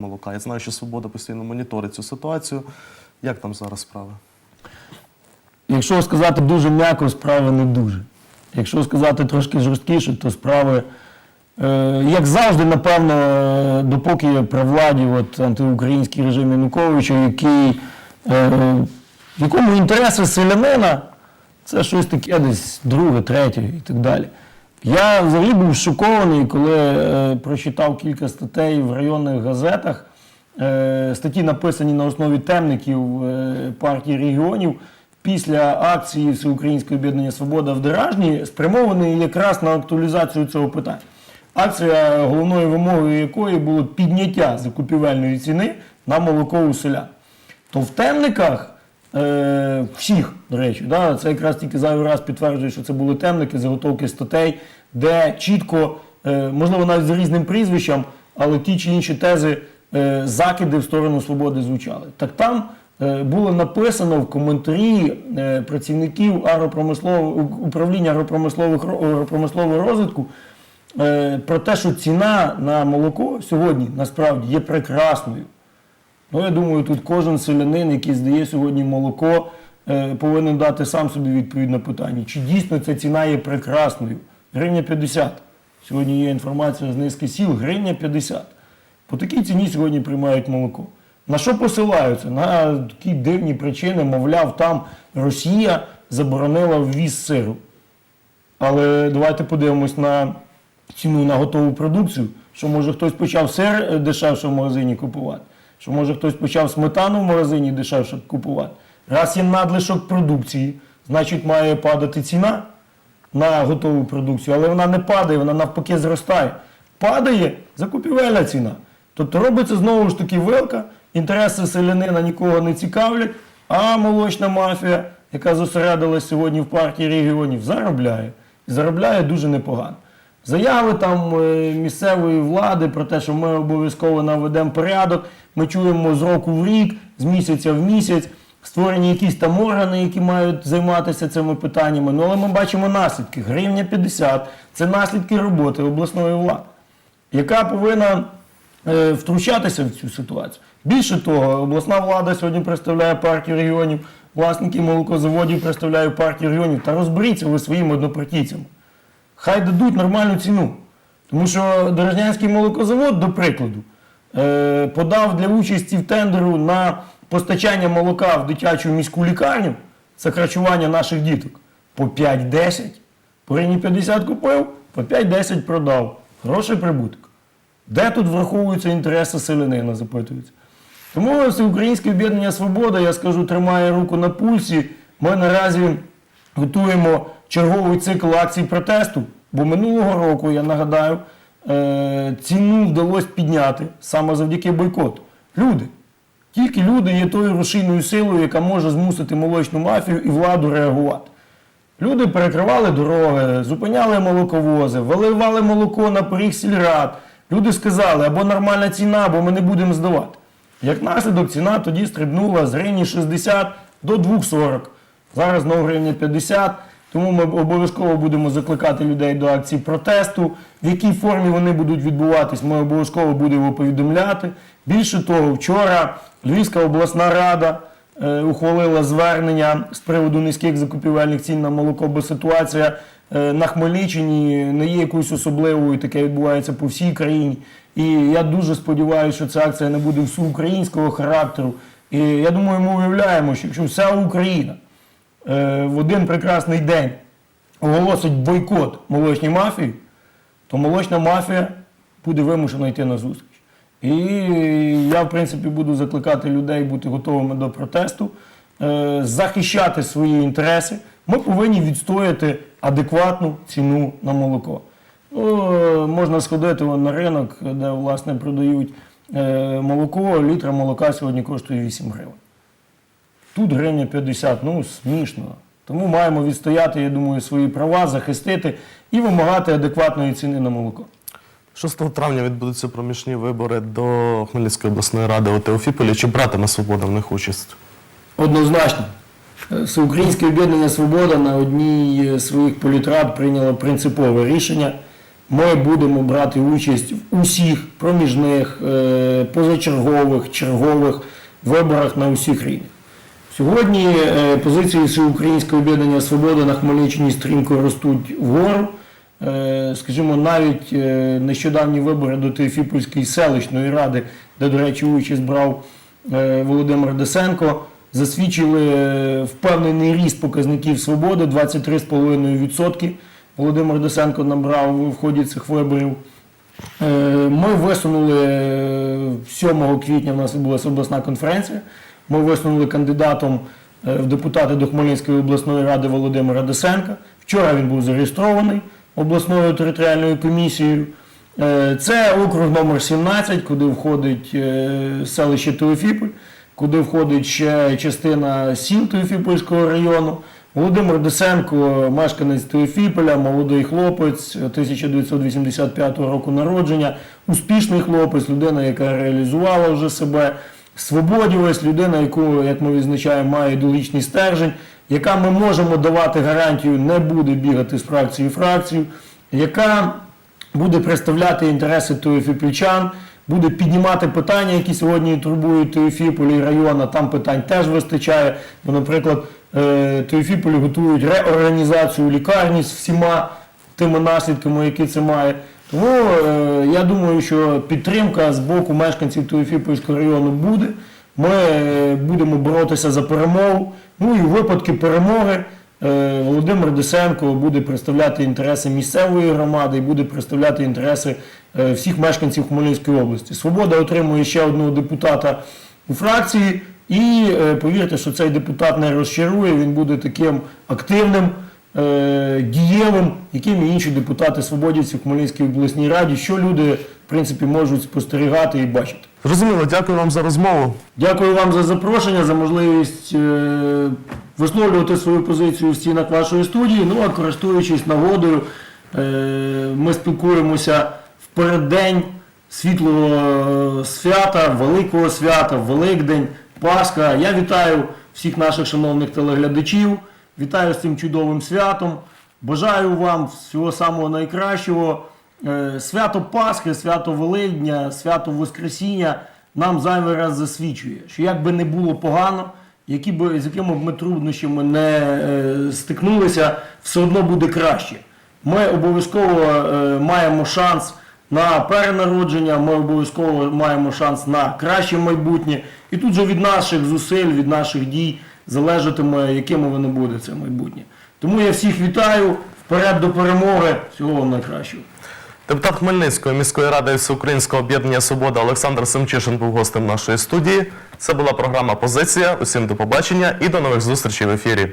молока. Я знаю, що Свобода постійно моніторить цю ситуацію. Як там зараз справи? Якщо сказати дуже м'яко, справи не дуже. Якщо сказати трошки жорсткіше, то справи, е, як завжди, напевно, допоки при владі от, антиукраїнський режим Януковича, який, е, в якому інтереси селянина це щось таке десь друге, третє і так далі. Я взагалі був шокований, коли е, прочитав кілька статей в районних газетах. Е, статті написані на основі темників е, партії регіонів після акції Всеукраїнського об'єднання Свобода в Деражні, спрямований якраз на актуалізацію цього питання. Акція, головною вимогою якої було підняття закупівельної ціни на молоко у селян. То в темниках е, всіх, до речі, да, це якраз тільки зайвий раз підтверджує, що це були темники, заготовки статей, де чітко, е, можливо, навіть з різним прізвищем, але ті чи інші тези, е, закиди в сторону свободи звучали. Так там е, було написано в коментарі працівників управління агропромислових ро- агропромислового розвитку про те, що ціна на молоко сьогодні насправді є прекрасною. Ну, я думаю, тут кожен селянин, який здає сьогодні молоко, повинен дати сам собі відповідь на питання, чи дійсно ця ціна є прекрасною. Гривня 50. Сьогодні є інформація з низки сіл, гривня 50. По такій ціні сьогодні приймають молоко. На що посилаються? На такі дивні причини, мовляв, там Росія заборонила ввіз сиру. Але давайте подивимось на ціну на готову продукцію, що може хтось почав сир е, дешевше в магазині купувати, що може хтось почав сметану в магазині дешевше купувати. Раз є надлишок продукції, значить має падати ціна на готову продукцію, але вона не падає, вона навпаки зростає. Падає закупівельна ціна. Тобто робиться знову ж таки вилка, інтереси селянина нікого не цікавлять, а молочна мафія, яка зосередилась сьогодні в партії регіонів, заробляє. І заробляє дуже непогано. Заяви там е, місцевої влади про те, що ми обов'язково наведемо порядок, ми чуємо з року в рік, з місяця в місяць, створені якісь там органи, які мають займатися цими питаннями. Ну але ми бачимо наслідки. Гривня 50 це наслідки роботи обласної влади, яка повинна е, втручатися в цю ситуацію. Більше того, обласна влада сьогодні представляє партію регіонів, власники молокозаводів представляють партію регіонів. Та розберіться ви своїми однопартійцями. Хай дадуть нормальну ціну. Тому що Дорожнянський молокозавод, до прикладу, е, подав для участі в тендеру на постачання молока в дитячу міську лікарню, це харчування наших діток, по 5-10. По гривні 50 купив, по 5-10 продав. Хороший прибуток. Де тут враховуються інтереси селянина, запитується. Тому Всеукраїнське об'єднання Свобода, я скажу, тримає руку на пульсі. Ми наразі готуємо черговий цикл акцій протесту, бо минулого року, я нагадаю, е, ціну вдалося підняти саме завдяки бойкоту. Люди. Тільки люди є тою рушійною силою, яка може змусити молочну мафію і владу реагувати. Люди перекривали дороги, зупиняли молоковози, виливали молоко на поріг сільрад. Люди сказали, або нормальна ціна, або ми не будемо здавати. Як наслідок, ціна тоді стрибнула з гривні 60 до 2,40. Зараз знову гривня 50. Тому ми обов'язково будемо закликати людей до акцій протесту. В якій формі вони будуть відбуватись, ми обов'язково будемо повідомляти. Більше того, вчора Львівська обласна рада е, ухвалила звернення з приводу низьких закупівельних цін на молоко, бо ситуація е, на Хмельниччині не є якоюсь особливою, таке відбувається по всій країні. І я дуже сподіваюся, що ця акція не буде всеукраїнського характеру. І я думаю, ми уявляємо, що якщо вся Україна в один прекрасний день оголосить бойкот молочній мафії, то молочна мафія буде вимушена йти на зустріч. І я, в принципі, буду закликати людей бути готовими до протесту, е, захищати свої інтереси. Ми повинні відстояти адекватну ціну на молоко. Ну, е, можна сходити на ринок, де власне продають е, молоко. Літра молока сьогодні коштує 8 гривень. Тут гривня 50, ну смішно. Тому маємо відстояти, я думаю, свої права, захистити і вимагати адекватної ціни на молоко. 6 травня відбудуться проміжні вибори до Хмельницької обласної ради у Теофіполі. Чи братиме Свобода в них участь? Однозначно. Е, Всеукраїнське об'єднання Свобода на одній з своїх політрад прийняло принципове рішення ми будемо брати участь в усіх проміжних, е, позачергових, чергових виборах на усіх рівнях. Сьогодні е, позиції Всеукраїнського об'єднання Свобода на Хмельниччині стрімко ростуть вгору. Е, Скажімо, навіть е, нещодавні вибори до Теофіпольської селищної ради, де, до речі, участь брав Володимир Десенко, засвідчили впевнений ріст показників свободи 23,5%. Володимир Десенко набрав в ході цих виборів. Ми висунули е, 7 квітня, в нас відбулася обласна конференція. Ми висунули кандидатом е, в депутати до Хмельницької обласної ради Володимира Десенка. Вчора він був зареєстрований обласною територіальною комісією. Е, Це округ номер 17, куди входить е, селище Теофіполь, куди входить ще частина сіл Теофіпольського району. Володимир Десенко, мешканець Теофіполя, молодий хлопець 1985 року народження, успішний хлопець, людина, яка реалізувала вже себе, свободівець, людина, яку, як ми відзначаємо, має ідеологічний стержень, яка ми можемо давати гарантію, не буде бігати з фракції фракцію, яка буде представляти інтереси Теофіпільчан, буде піднімати питання, які сьогодні турбують Теофіполь і район, там питань теж вистачає. Бо, наприклад, е, Теофіполі готують реорганізацію лікарні з всіма тими наслідками, які це має. Тому е, я думаю, що підтримка з боку мешканців Теофіпольського району буде. Ми е, будемо боротися за перемогу. Ну і у випадку перемоги е, Володимир Десенко буде представляти інтереси місцевої громади і буде представляти інтереси е, всіх мешканців Хмельницької області. Свобода отримує ще одного депутата у фракції, і е, повірте, що цей депутат не розчарує, він буде таким активним, е, дієвим, яким і інші депутати свободівці в Хмельницькій обласній раді, що люди в принципі можуть спостерігати і бачити. Зрозуміло, дякую вам за розмову. Дякую вам за запрошення, за можливість е, висловлювати свою позицію в стінах вашої студії. Ну а користуючись нагодою, е, ми спілкуємося в переддень світлого е, свята, великого свята, Великдень, Пасха. Я вітаю всіх наших шановних телеглядачів, вітаю з цим чудовим святом. Бажаю вам всього самого найкращого. Е, Свято Пасхи, свято Великдня, свято Воскресіння нам зайвий раз засвідчує, що як би не було погано, які би, з якими б ми труднощами не е, стикнулися, все одно буде краще. Ми обов'язково е, маємо шанс на перенародження, ми обов'язково маємо шанс на краще майбутнє. І тут же від наших зусиль, від наших дій залежатиме, яким воно буде це майбутнє. Тому я всіх вітаю, вперед до перемоги, всього вам найкращого. Депутат Хмельницької міської ради Всеукраїнського об'єднання Свобода Олександр Семчишин був гостем нашої студії. Це була програма Позиція. Усім до побачення і до нових зустрічей в ефірі.